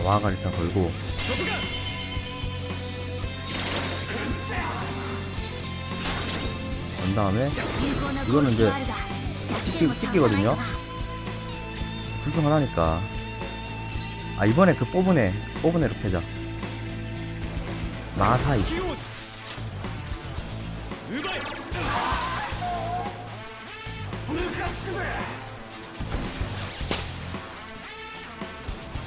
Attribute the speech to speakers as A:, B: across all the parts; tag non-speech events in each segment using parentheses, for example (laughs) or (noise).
A: 자, 마가 일단 걸고. 건 다음에
B: 이거는 이제 찍기, 찍기거든요.
A: 둘중 하나니까. 아, 이번에 그 뽑은 애, 뽑은 애로 패자. 마사이.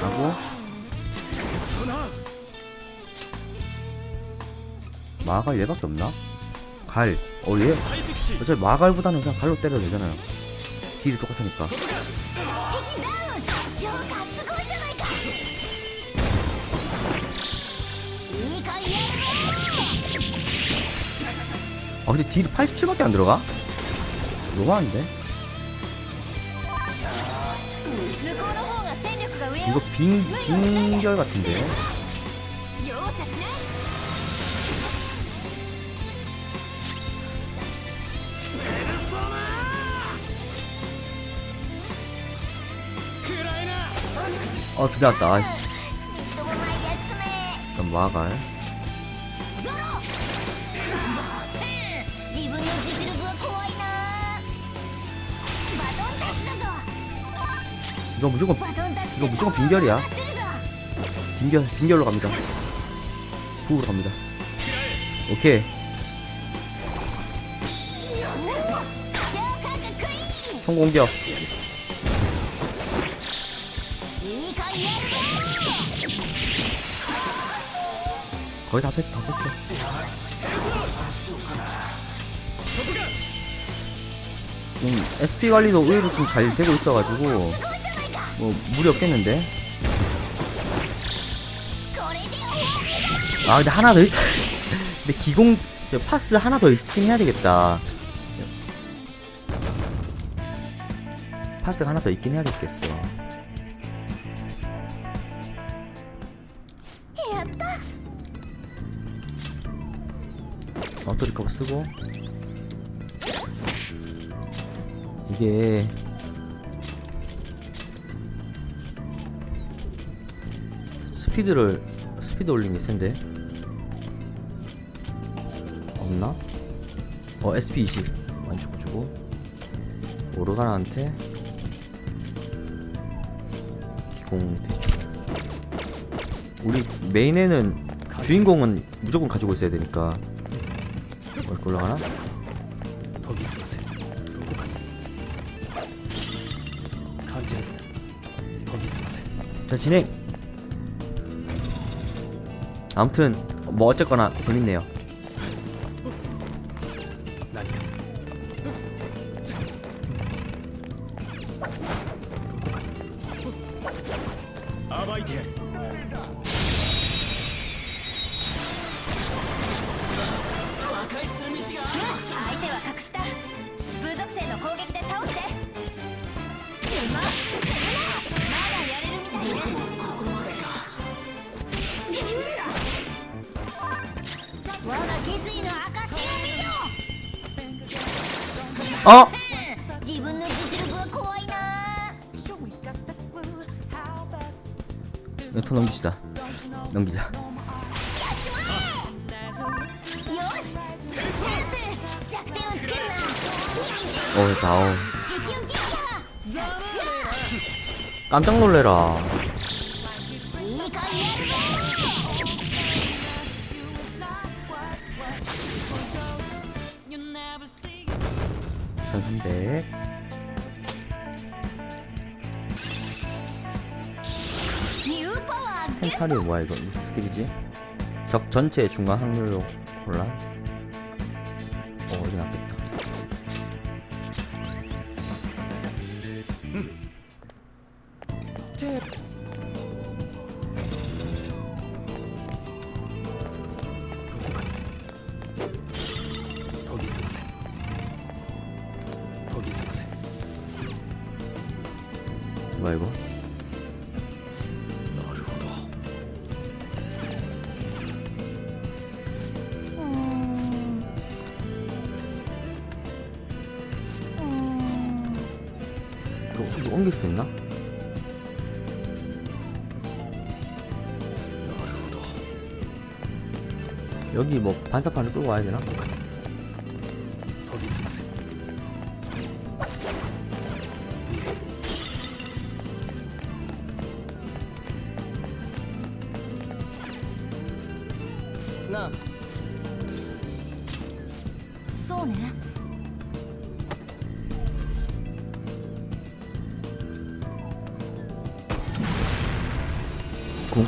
A: 하고 마갈 얘밖에 없나? 갈. 어 얘. 어차피 마갈보다는 그냥 갈로 때려도 되잖아요. 딜이 똑같으니까. 아 근데 딜이 87밖에 안 들어가? 로망인데? 이거 빈, 빈결 같은데? 어, 아, 부자다 아씨. 그럼 마갈. 이거 무조건 이거 무조건 빙결이야. 빙결 빙결로 갑니다. 구으로 갑니다. 오케이. 총공격. 거의 다 패스 다 패스. 음, SP 관리도 의외로 좀 잘 되고 있어가지고. 뭐 무리 없겠는데? 아 근데 하나 더 있... (laughs) 근데 기공 저 파스 하나 더 있긴 해야 되겠다. 파스가 하나 더 있긴 해야 겠겠어. 어토리커버 쓰고. 이게 스피드를 스피드 올리는 게 센데? 없나? 어 SP20 만족 주고. 오르간한테 기공 대충. 우리 메인에는 주인공은 무조건 가지고 있어야 되니까. 이렇게 올라가나? 자 진행! 아무튼 뭐 어쨌거나 재밌네요 어? 턴 넘기시다. 넘기자. 어우
B: 다오
A: 깜짝 놀래라.
B: 한데
A: 템팔이 뭐야 이거 무슨 스킬이지? 적 전체의 중간 확률로 골라? 어 어디 나쁘다 수 있나? 여기 뭐 반사판을 끌고 와야 되나?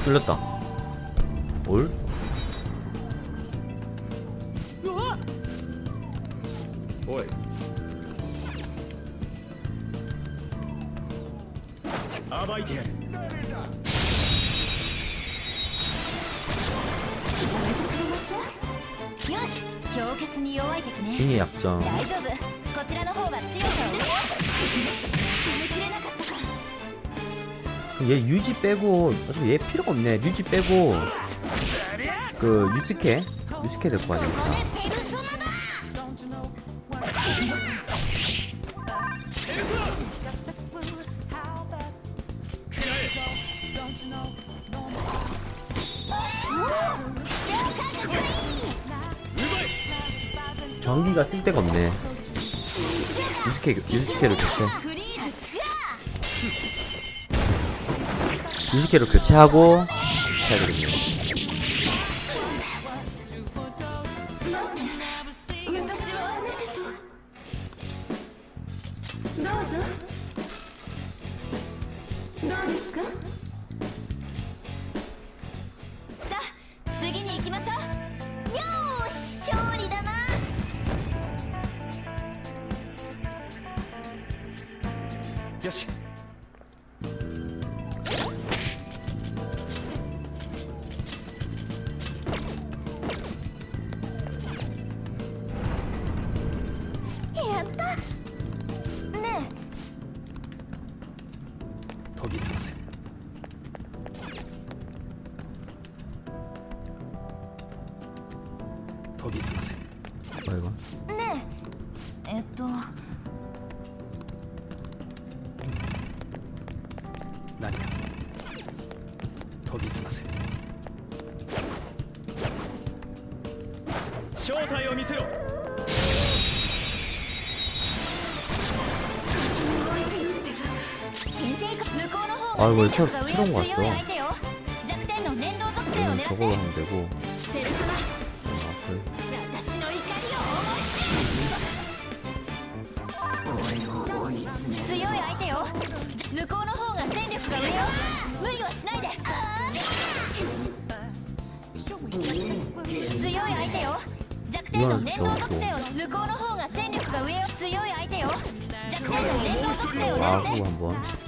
A: 뚫렸다 얘 유지 빼고 어차피 얘 필요가 없네. 유지 빼고 그 유스케 유스케 데리고 가야 됩니다. 전기가 쓸데가 없네. 유스케 유스케를 교체. 유스케로 교체하고 해야 되겠네
B: 私は 아이고
A: 새, 새로운 거 왔어.
B: 얘는
A: 저걸로 하면 되고.
B: 앞을 이거는
A: 저것도
B: 와우
A: 한번.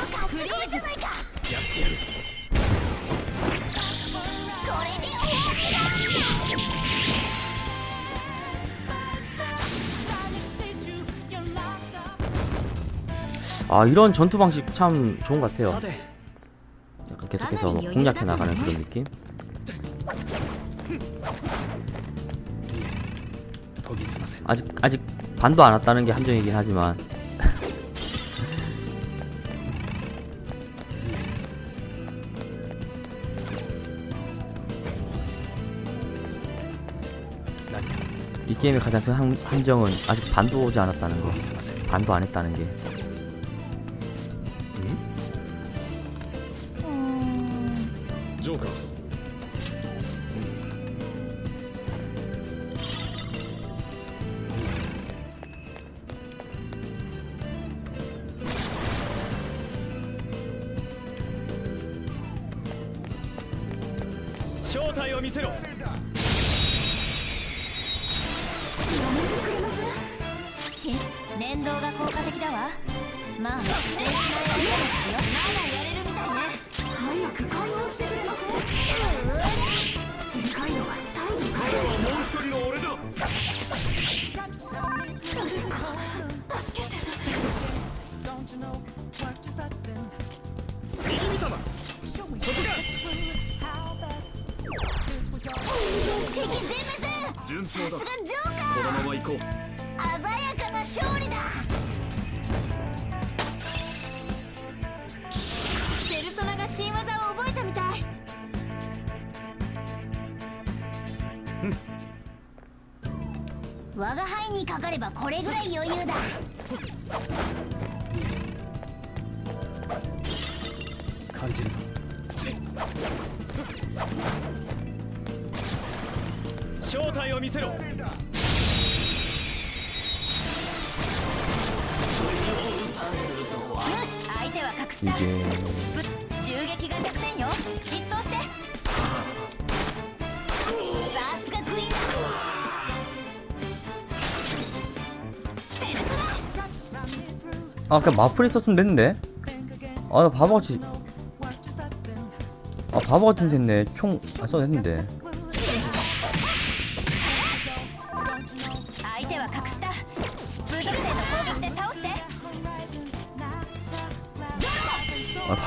A: 아 이런 전투 방식 참 좋은 것 같아요. 약간 계속해서 뭐 공략해 나가는 그런 느낌? 아직 아직 반도 안 왔다는 게 함정이긴 하지만. 이 게임의 가장 큰 함, 함정은 아직 반도 오지 않았다는 거. 반도 안 했다는 게.
B: 連動が効果的だわ。まあ失礼しないよまだやれるみたいね早く解放して。くれますでかいのはタイム
C: 彼はもう一人の俺だ
B: 誰か助けて。
C: 右見たなそこか
B: 敵全滅
C: 順調だ
B: さすがジョーカ
C: このまま行こう
B: ー鮮やかな勝利だ。ペルソナが新技を覚えたみたい。我が輩にかかればこれぐらい余裕だ。
D: 感じるぞ。正体を見せろ
B: 相手は隠した
A: 이게
B: 疾風銃撃が弱点よ一掃してさすがクイーンだペルソナ
A: 아 그냥 마플 있었으면 됐는데 아 나 바보같이 아 바보같은 됐네 총 안 써도 됐는데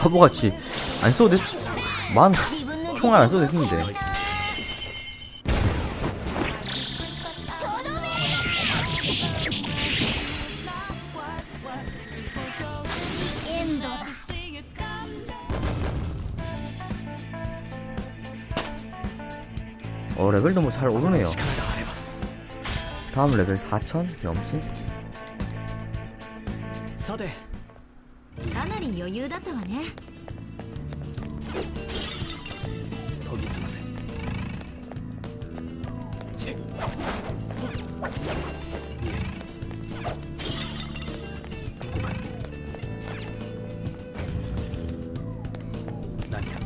A: 바보같이 안 써도 됐... 만... 총알 안 써도 됐는데. 어 레벨도 뭐 잘 오르네요. 다음 레벨 4000
B: 염치 なり余裕だったわね
D: 研ぎ澄ませチェここか何か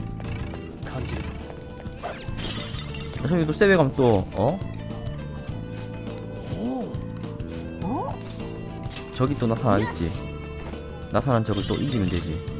D: 感じるぞ
A: 저기 또 세배감 또 어? 저기 또 나타나겠지 나타난 적을 또 이기면 되지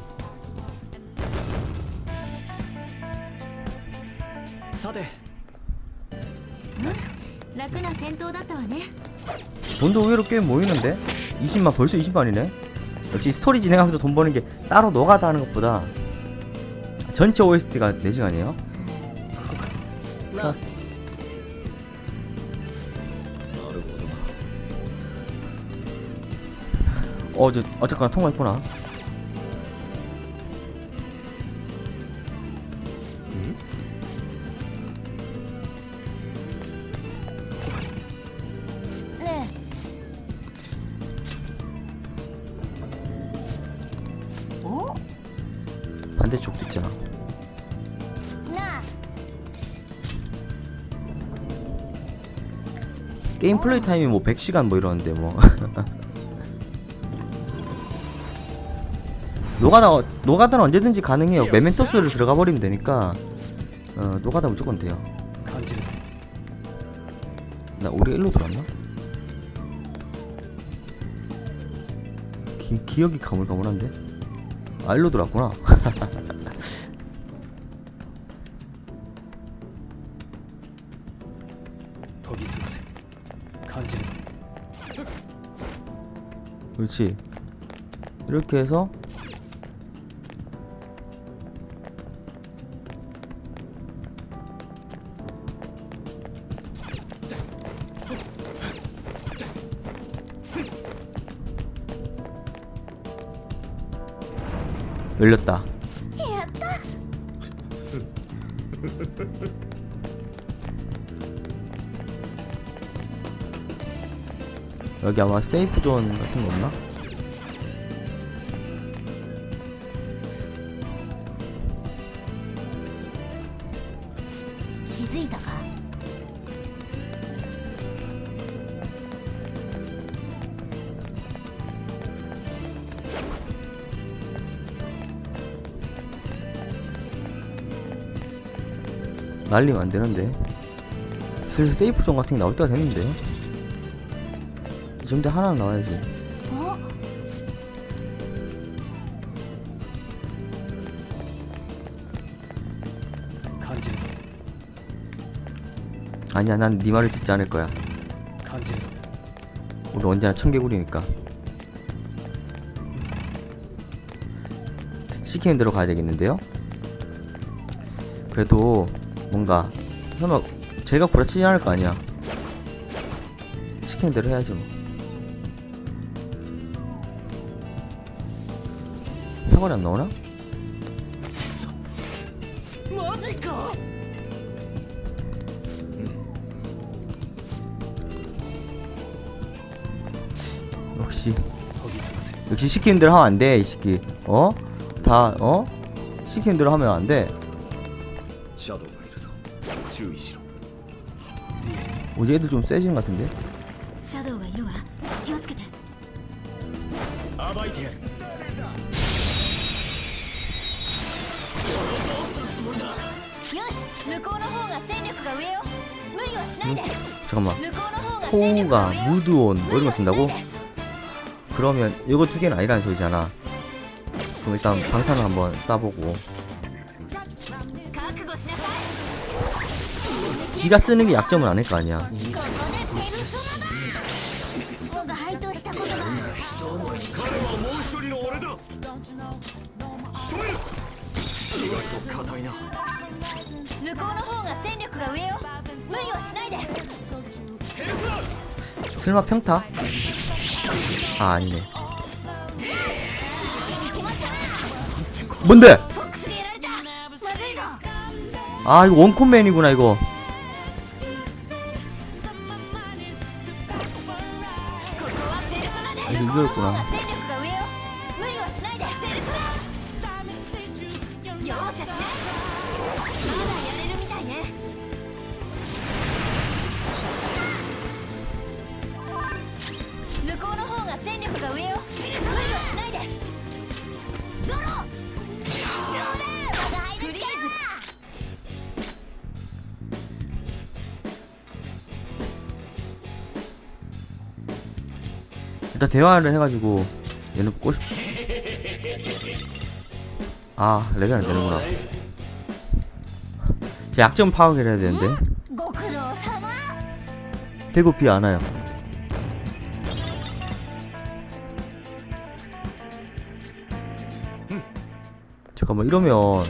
C: 生すぎりにしてやる
B: これで終わり
C: これで幕引きだ
D: さて
B: 楽な戦闘だったわね
A: 돈도 의외로 꽤 모이는데 20만 벌써 20만이네 역시 스토리 진행하면서 돈 버는 게 따로 노가다 하는 것보다 전체 OST가 4시간이에요 플러스 어, 저, 어쨌거나 통과했구나. 플레이 타임이 뭐 100시간 뭐 이러는데 뭐 (laughs) 노가다 노가다는 언제든지 가능해요. 네, 메멘토스를 들어가 버리면 되니까 어, 노가다 무조건 돼요. 나 우리 일로 들어왔나? 기, 기억이 가물가물한데? 아 일로 들어왔구나.
D: 거기 있으세요. 간지러서.
A: 그렇지. 이렇게 해서 열렸다. 여기 아마 세이프 존 같은 거 없나? 날리면 안 되는데. 슬슬 세이프존 같은 게 나올 때가 됐는데. 정도 하나 나와야지.
B: 어?
D: 간지에서
A: 아니야, 난 네 말을 듣지 않을 거야.
D: 간지에서
A: 우리 언제나 청개구리니까. 시키는 대로 가야 되겠는데요? 그래도 뭔가 설마 제가 부딪히지 않을 거 아니야 시키는 대로 해야지 뭐 건 안 나오나?
B: 음.
A: 역시. 역시 시키는 대로 하면 안돼 이 새끼 어? 다 어? 시키는 대로 하면 안돼. 어제 애들 좀 세지는 것 같은데? 잠깐만. 호우가 무드온 뭐 이런 거 쓴다고? 그러면 이거 두 개는 아니라는 소리잖아. 그럼 일단 방탄을 한번 쏴보고. 지가 쓰는 게 약점은 아닐 거 아니야. 설마 평타? 아 아니네 뭔데? 아 이거 원콤맨이구나 이거 아, 이거 이거였구나 대화를 해가지고 얘는 꼬시 아 레벨 안 되는구나. 제 약점 파악을 해야 되는데. 대고비 안 와요. 잠깐만 이러면.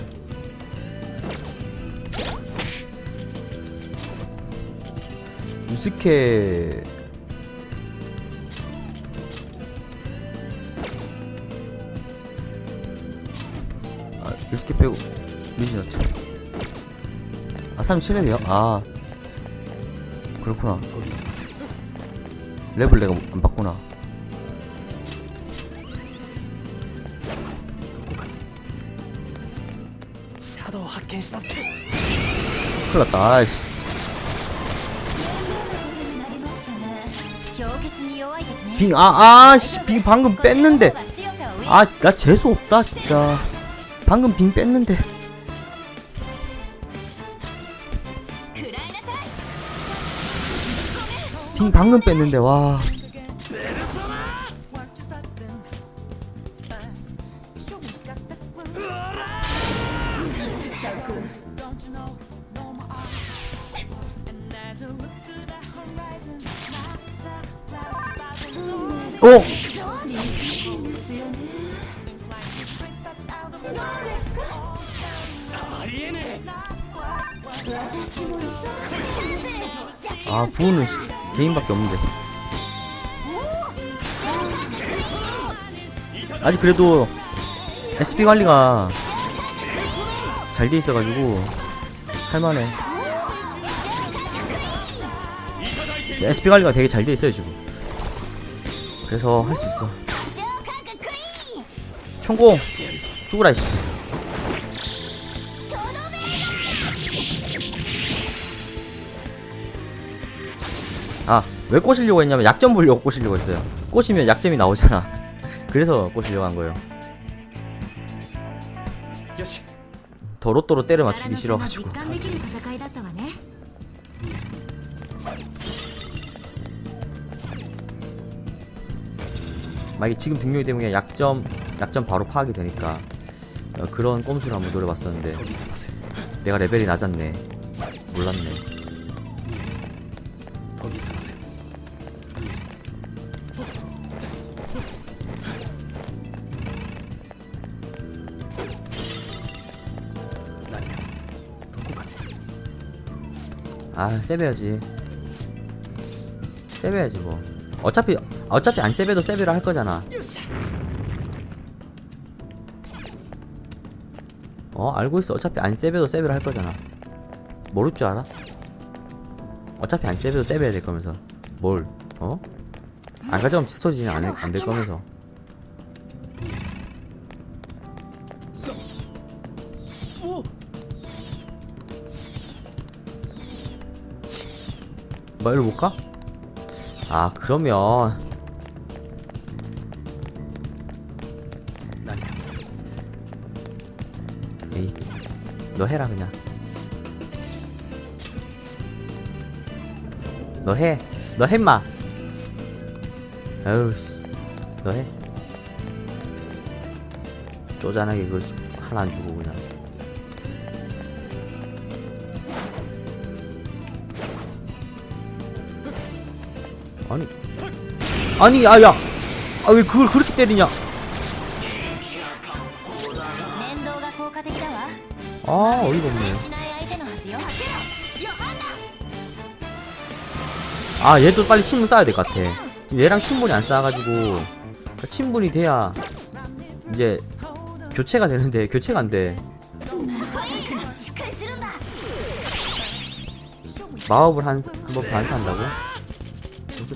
A: 유스케 리스키 빼고 미지 넣죠 아 37렙이야? 아 그렇구나 랩을 내가 안 봤구나 큰일났다 아이씨 빙, 아, 아, 씨, 빙 방금 뺐는데. 아, 나 재수없다, 진짜. 방금 빙 뺐는데. 빙 방금 뺐는데 와. 부우는 개인밖에 없는데. 아직 그래도 SP 관리가 잘 돼 있어가지고 할만해. SP 관리가 되게 잘 돼 있어요 지금. 그래서 할 수 있어. 총공! 죽으라 이씨. 왜 꼬시려고 했냐면 약점 보려고 꼬시려고 했어요. 꼬시면 약점이 나오잖아. 그래서 꼬시려고 한 거예요. 더로또로 때려 맞추기 싫어가지고. 만약에 지금 등록이 되면 그냥 약점 약점 바로 파악이 되니까 어, 그런 꼼수를 한번 노려봤었는데 내가 레벨이 낮았네. 몰랐네. 아 세배야지. 세배야지 뭐. 어차피 어차피 안 세배도 세배를 할 거잖아. 어 알고 있어. 어차피 안 세배도 세배를 할 거잖아. 모를 줄 알아? 어차피 안 세배도 세배해야 될 거면서. 뭘? 어? 안 가져가면 치소지는 안될 거면서 뭐 일로 못 가? 아 그러면 에이 너 해라 그냥 너 해. 너 해마. 아유 씨. 너 해. 쪼잔하게 그거 하나 안 주고 그냥. 아니. 아니 아야. 아 왜 그걸 그렇게 때리냐? 아 어이가 없네. 아 얘도 빨리 친분 쌓아야 될 것 같아. 지금 얘랑 친분이 안 쌓아가지고 친분이 돼야 이제 교체가 되는데 교체가 안돼. 마법을 한, 한 번 반사한다고?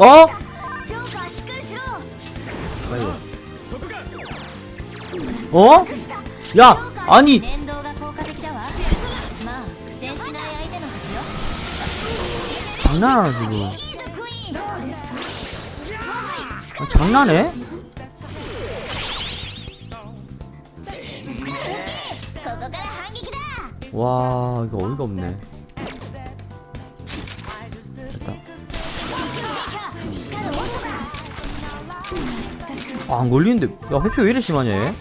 A: 어? 어? 야, 아니. 장난하나 지금. 아, 장난해? 와, 이거 어이가 없네. 안 걸리는데. 야 회피 왜 이래 심하냐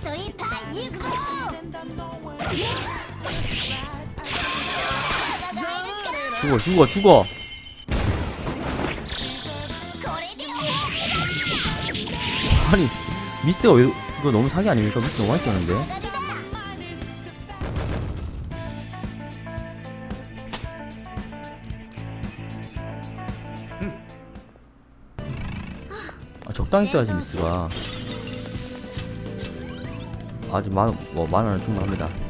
A: 죽어 죽어 죽어. 아니 미스가 왜 이거 너무 사기 아닙니까? 미스 너무 많이 뜨는데. 아, 적당히 떠야지 미스가. 아직 만, 뭐 만원은 충분합니다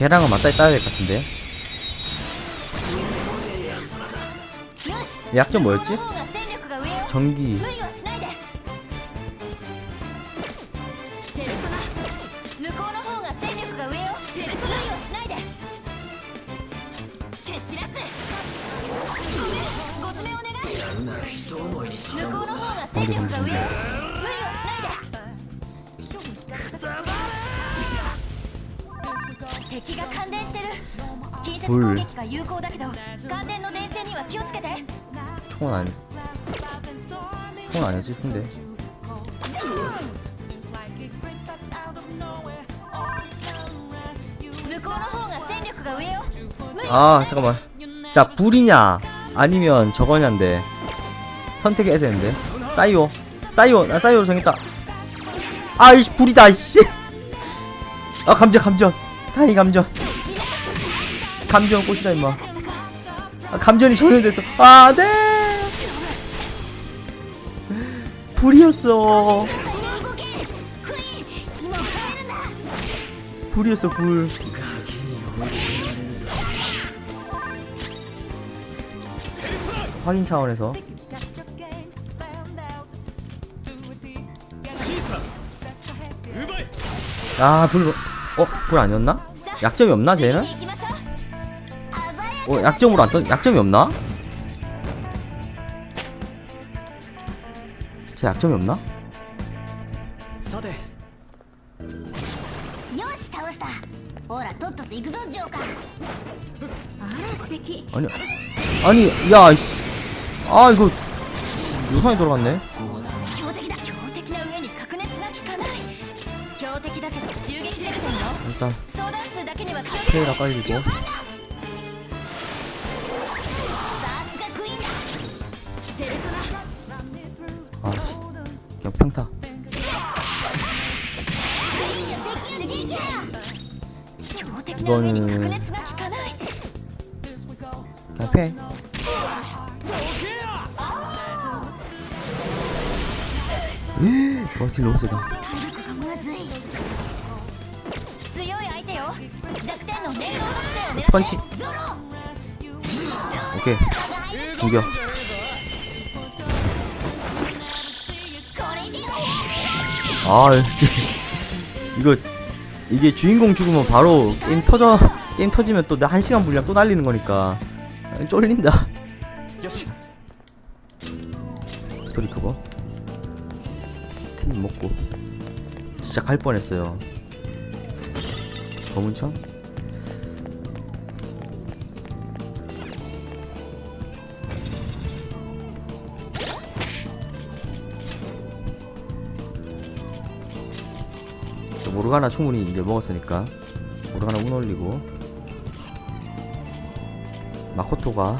A: 걔랑은 맞다 따야 될 것 같은데.
B: 음.
A: 약점 뭐였지? 전기.
B: 敵が感電してる近接攻撃が有効だけど感電の電線には気をつけて
A: 총은 아니 총은 아니지 근데
B: 向こうの方が戦力が上よ無理
A: 아 잠깐만 자 불이냐 아니면 저거냐인데 선택해야 되는데 사이오 사이오 나 사이오로 정했다 아이씨 불이다 이씨 아 감전 감전 다이 감전. 감전 꽃이다 임마. 아, 감전이 전혀 됐어. 아네! 불이었어. 불이었어 불. 확인 차원에서. 아 불. 어? 불 아니었나? 약점이 없나 쟤는? 어 약점으로 안떠 약점이 없나? 쟤 약점이 없나? 아니 아니 야씨 아 이거 요산이 돌아갔네 일단 테이라 깔리고. 아 그냥 평타.
B: 이거는
A: 그냥 패. (gasps) 와, 딜 너무 세다. 펀치 오케이. 공격 아 이거 이게 주인공 죽으면 바로 게임 터져 게임 터지면 또 1시간 분량 또 날리는 거니까. 쫄린다. 도리 그거? 템 먹고. 진짜 갈 뻔했어요. 검은창? 모르가나 충분히 이제 먹었으니까 모르가나 운 올리고 마코토가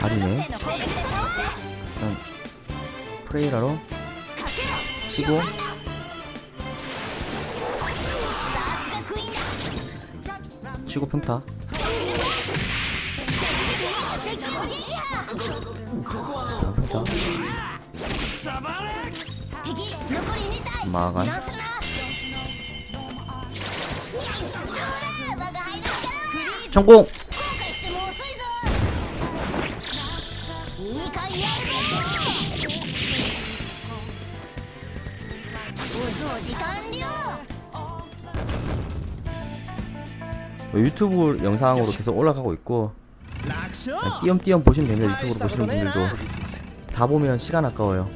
A: 가리네. 일단 프레이라로 치고. 치고 평타. 평타. 마간. 전공! 유튜브 영상으로 계속 올라가고 있고 띄엄띄엄 보시면 됩니다. 유튜브로 보시는 분들도. 다 보면 시간 아까워요.